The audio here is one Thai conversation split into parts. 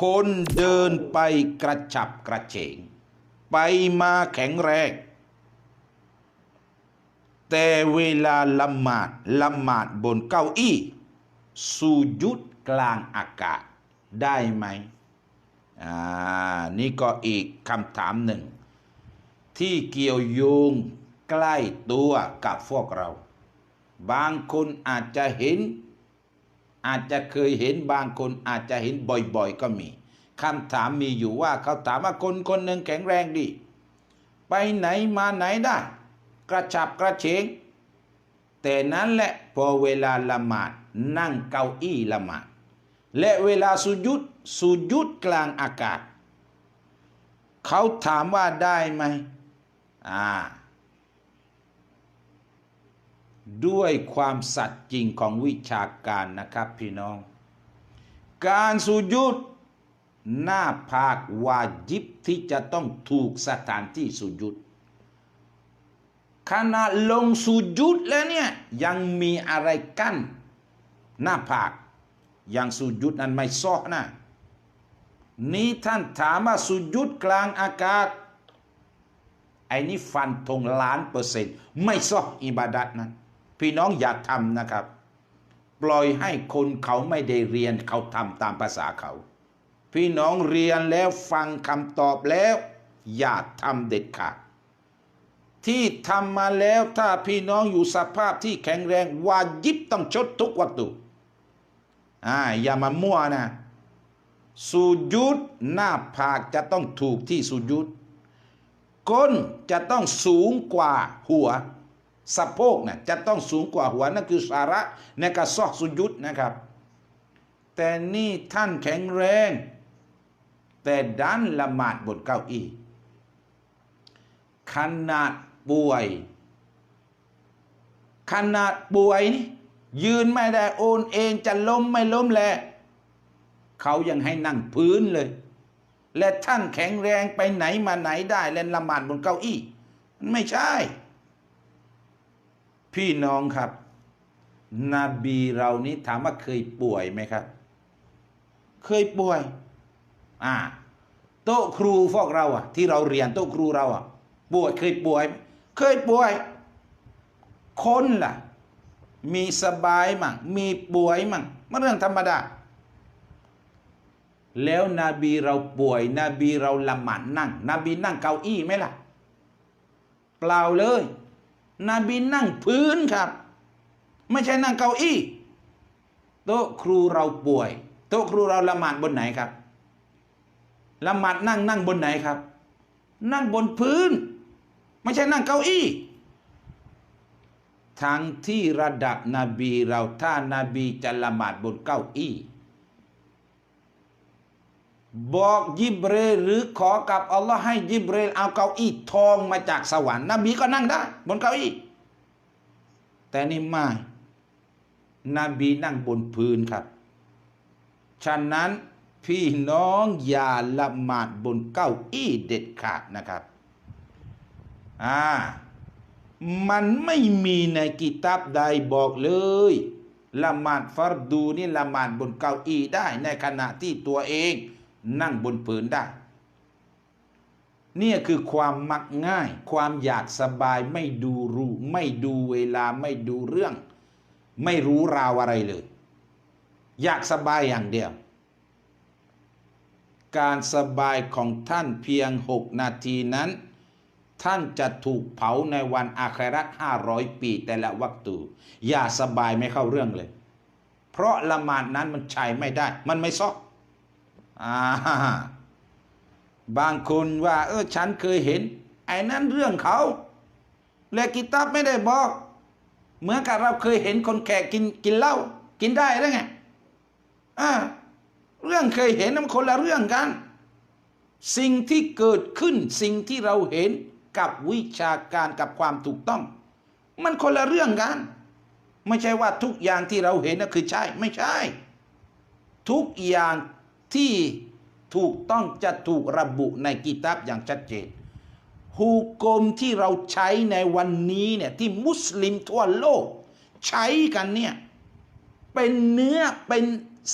คนเดินไปกระฉับกระเฉง ไปมาแข็งแรง แต่เวลาละหมาดละหมาดบนเก้าอี้สูยุดกลางอากาศได้ไหมอ่านี่ก็อีกคำถามหนึ่ง ที่เกี่ยวโยงใกล้ตัวกับพวกเรา บางคนอาจจะเห็น อาจจะเคยเห็นบางคนอาจจะเห็นบ่อยๆ ก็มีคำถามมีอยู่ว่าเขาถามว่าคนคนหนึ่งแข็งแรงดี ไปไหนมาไหนได้ กระฉับกระเฉง แต่นั้นแหละพอเวลาละหมาดนั่งเก้าอี้ละหมาด และเวลาสุยุดสุยุดกลางอากาศ เขาถามว่าได้ไหมอ่า ด้วยความสัตย์จริงของวิชาการนะครับพี่น้อง การสุยุดหน้าภาควาจิบที่จะต้องถูกสถานที่สุยุดขณะลงสุยุดแล้วเนี่ยยังมีอะไรกั้นหน้าผากยังสุยุดนั้นไม่ซอกนะนี่ท่านถามว่าสุยุดกลางอากาศไอ้นี่ฟันธงล้านเปอร์เซ็นต์ ไม่ซอกอิบาดัดนั้น พี่น้องอย่าทำนะครับ ปล่อยให้คนเขาไม่ได้เรียนเขาทำตามภาษาเขา พี่น้องเรียนแล้วฟังคำตอบแล้ว อย่าทำเด็ดขาดที่ทำมาแล้วถ้าพี่น้องอยู่สภาพที่แข็งแรงวาจิบต้องชดทุกวัตถุอ่าอย่ามามั่วนะสุยุดหน้าผากจะต้องถูกที่สุยุดก้นจะต้องสูงกว่าหัว สะโพกนะจะต้องสูงกว่าหัวนั่นคือสาระในการซอกสุยุดนะครับ แต่นี่ท่านแข็งแรง แต่ดันละหมาดบนเก้าอี้ขนาดป่วยขนาดป่วยนี่ยืนไม่ได้โอนเองจะล้มไม่ล้มแหละเขายังให้นั่งพื้นเลย และท่านแข็งแรงไปไหนมาไหนได้เล่นละหมาดบนเก้าอี้ มันไม่ใช่ พี่น้องครับ นบีเรานี้ถามว่าเคยป่วยไหมครับ เคยป่วย อ่า โต๊ะครูพวกเราอะที่เราเรียนโต๊ะครูเราอะป่วยเคยป่วย เคยป่วย คนล่ะ มีสบายมั่งมีป่วยมั่งมันเรื่องธรรมดาแล้วนบีเราป่วย นบีเราละหมาดนั่ง นบีนั่งเก้าอี้ไหมล่ะ เปล่าเลย นบีนั่งพื้นครับ ไม่ใช่นั่งเก้าอี้ โต๊ะครูเราป่วย โต๊ะครูเราละหมาดบนไหนครับละหมาดนั่งนั่งบนไหนครับ นั่งบนพื้น ไม่ใช่นั่งเก้าอี้ทั้งที่ระดับนบีเราถ้านาบีจะละหมาดบนเก้าอี้ บอกยิบเรลหรือขอกับอัลลอฮ์ให้ยิบเรลเอาเก้าอี้ทองมาจากสวรรค์นบีก็นั่งได้ บนเก้าอี้ แต่นี่ไม่นบีนั่งบนพื้นครับ ฉะนั้นพี่น้องอย่าละหมาดบนเก้าอี้เด็ดขาดนะครับ อ่า มันไม่มีในกิตาบใดบอกเลยละหมาดฟารดูนี่ละหมาดบนเก้าอี้ได้ในขณะที่ตัวเอง นั่งบนผืนได้ เนี่ยคือความมักง่าย ความอยากสบายไม่ดูรู้ไม่ดูเวลาไม่ดูเรื่อง ไม่รู้ราวอะไรเลย อยากสบายอย่างเดียว การสบายของท่านเพียงหกนาทีนั้น ท่านจะถูกเผาในวันอาคราตห้าร้อยปีแต่ละวักตูอย่าสบายไม่เข้าเรื่องเลย เพราะละหมาดนั้นมันใช้ไม่ได้ มันไม่ซอก อ่าบางคนว่า เออฉันเคยเห็น ไอ้นั้นเรื่องเขา และกิตาบไม่ได้บอก เหมือนกับเราเคยเห็นคนแขกกินกินเหล้ากินได้แล้วไงอ่าเรื่องเคยเห็นนั้นคนละเรื่องกัน สิ่งที่เกิดขึ้นสิ่งที่เราเห็นกับวิชาการกับความถูกต้อง มันคนละเรื่องกัน ไม่ใช่ว่าทุกอย่างที่เราเห็นนั่นคือใช่ ไม่ใช่ ทุกอย่าง ที่ถูกต้องจะถูกระบุในกิตาบอย่างชัดเจนฮูกมที่เราใช้ในวันนี้เนี่ยที่มุสลิมทั่วโลก ใช้กันเนี่ยเป็นเนื้อเป็น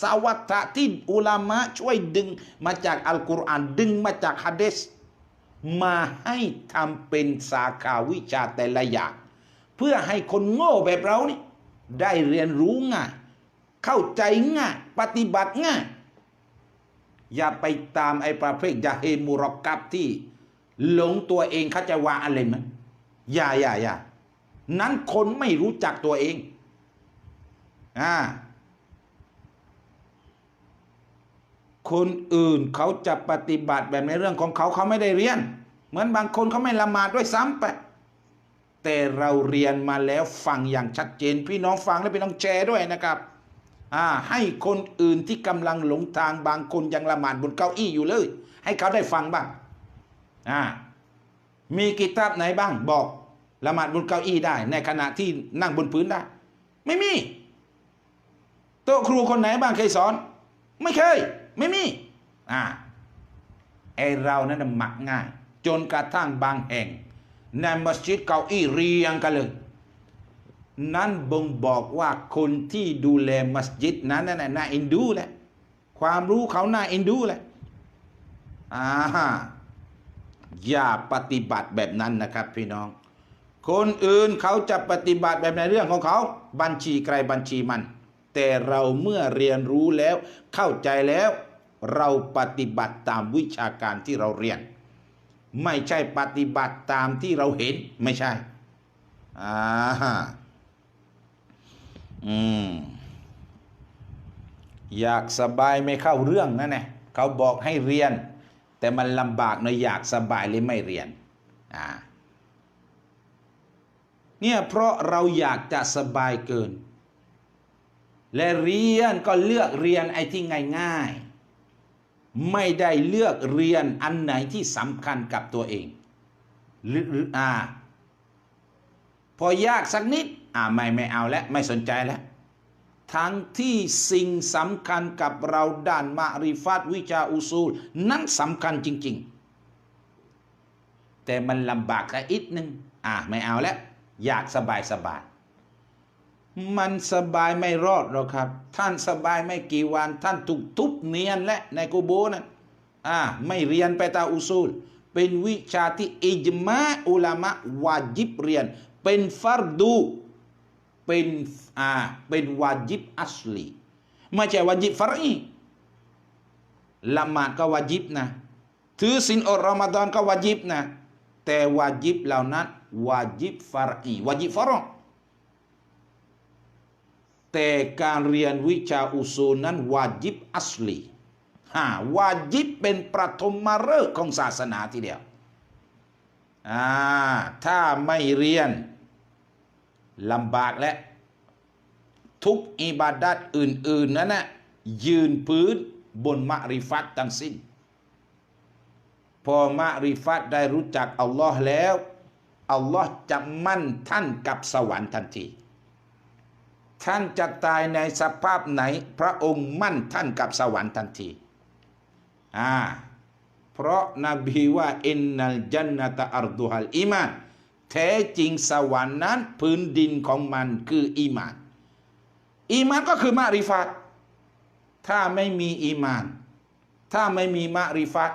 สวัตะที่อุลามะช่วยดึงมาจากอัลกุรอานดึงมาจากฮะดีษมาให้ทำเป็นสาขาวิชาแต่ละอย่างเพื่อให้คนโง่แบบเรานี่ได้เรียนรู้ง่าย เข้าใจง่าย ปฏิบัติง่าย อย่าไปตามไอ้ประเภทยาเฮมุรอกับที่ หลงตัวเองเขาใจว่าอะไรมั้ยอย่าอย่าอย่านั้นคนไม่รู้จักตัวเองอ่าคนอื่นเขาจะปฏิบัติแบบในเรื่องของเขาเขาไม่ได้เรียน เหมือนบางคนเขาไม่ละหมาดด้วยซ้ำไปแต่เราเรียนมาแล้วฟังอย่างชัดเจน พี่น้องฟังและพี่น้องแชร์ด้วยนะครับ ให้คนอื่นที่กำลังหลงทางบางคนยังละหมาดบนเก้าอี้อยู่เลย ให้เขาได้ฟังบ้างมีกิตาบไหนบ้าง บอกละหมาดบนเก้าอี้ได้ ในขณะที่นั่งบนพื้นได้ ไม่มีโต๊ะครูคนไหนบ้างเคยสอน ไม่เคย ไม่มีอ่าไอเรานั้นหมักง่าย จนกระทั่งบางแห่งในมัสยิดเก้าอี้เรียงกันเลย นั่นบ่งบอกว่าคนที่ดูแลมัสยิดนั้นน่ะน่าเอ็นดูแหละความรู้เขาน่าเอ็นดูแหละอ่าอย่าปฏิบัติแบบนั้นนะครับ พี่น้อง คนอื่นเขาจะปฏิบัติแบบในเรื่องของเขา บัญชีใครบัญชีมัน แต่เราเมื่อเรียนรู้แล้ว เข้าใจแล้ว เราปฏิบัติตามวิชาการที่เราเรียน ไม่ใช่ปฏิบัติตามที่เราเห็นไม่ใช่อ่า อืม อยากสบายไม่เข้าเรื่องนั่นแหละเขาบอกให้เรียน แต่มันลำบากหน่อยากสบายเลยไม่เรียน อ่า เนี่ยเพราะเราอยากจะสบายเกิน และเรียนก็เลือกเรียนไอ้ที่ง่ายๆ ไม่ได้เลือกเรียนอันไหนที่สำคัญกับตัวเองหรือหรืออ่า พอยากสักนิด อ่าไม่ไม่เอาแล้วไม่สนใจแล้วทั้งที่สิ่งสำคัญกับเราด้านมาริฟัตวิชาอุซูล นั้นสำคัญจริง ๆ แต่มันลำบากแค่อิดนึงอ่าไม่เอาแล้ว อยากสบายสบายมันสบายไม่รอดหรอกครับ ท่านสบายไม่กี่วัน ท่านถูกทุบเนียนและในกูโบนั้นอ่าไม่เรียนไปตามอุซูล เป็นวิชาที่อิจมาอุลามะวาจิบเรียน เป็นฟัรดู เป็นอ่าเป็นวาจิบอัสลีไม่ใช่วาจิบฟารีละหมาดก็วาจิบนะถือศีลอดรอมฎอนก็วาจิบนะแต่วาจิบเหล่านั้นวาจิบฟารีวาจิบฟารอแต่การเรียนวิชาอุซูนั้นวาจิบอัสลีฮะวาจิบเป็นประถมฤกษ์ของศาสนาทีเดียวอ่าถ้าไม่เรียน ลำบากและ ทุกอิบาดัตอื่น ๆ นั้นนะยืนพื้นบนมะริฟัตทั้งสิ้น พอมะริฟัตได้รู้จักอัลลอฮ์แล้ว อัลลอฮ์จะมั่นท่านกับสวรรค์ทันที ท่านจะตายในสภาพไหน พระองค์มั่นท่านกับสวรรค์ทันที อ่า เพราะนบีว่าอินนัลจันนตะอัรดุฮัลอีมาน แท้จริงสวรรค์นั้นพื้นดินของมันคืออีมาน อีมานก็คือมาริฟัตถ้าไม่มีอีมาน ถ้าไม่มีมาริฟัต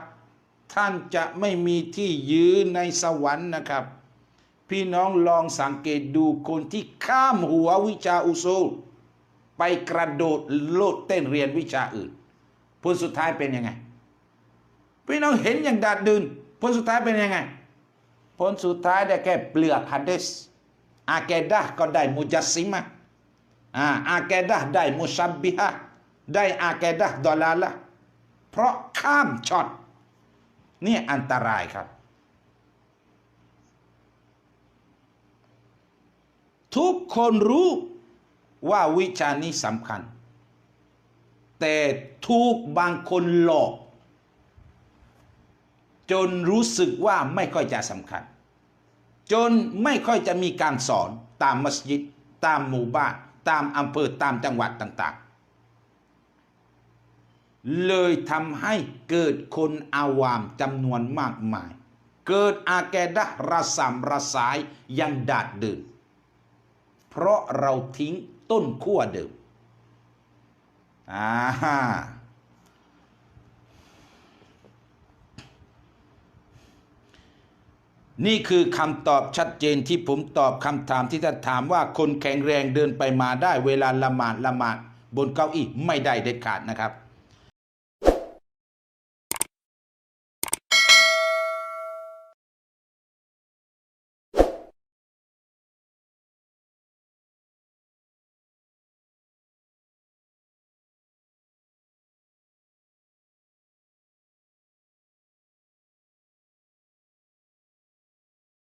ท่านจะไม่มีที่ยืนในสวรรค์นะครับ พี่น้องลองสังเกตดูคนที่ข้ามหัววิชาอุซูลไปกระโดดโลดเต้นเรียนวิชาอื่น ผลสุดท้ายเป็นยังไง พี่น้องเห็นอย่างดาดดืนผลสุดท้ายเป็นยังไง ผลสุดท้ายได้แค่เปลือกฮัดดิสอาเกดะก็ได้มุจัสซิมะอ่าอาเกดะได้มุชับบิฮะได้อาเกดะดอลาละเพราะข้ามช็อตนี่อันตรายครับ ทุกคนรู้ว่าวิชานี้สำคัญ แต่ถูกบางคนหลอก จนรู้สึกว่าไม่ค่อยจะสำคัญ จนไม่ค่อยจะมีการสอนตามมัสยิด ตามหมู่บ้าน ตามอำเภอตามจังหวัดต่างๆ เลยทำให้เกิดคนอาวามจำนวนมากมาย เกิดอาแกดะระสำระสายอยังดาดเดิมเพราะเราทิ้งต้นขั้วเดิมอ่า นี่คือคำตอบชัดเจนที่ผมตอบคำถามที่ท่านถามว่าคนแข็งแรงเดินไปมาได้เวลาละหมาดละหมาดบนเก้าอี้ไม่ได้เด็ดขาดนะครับ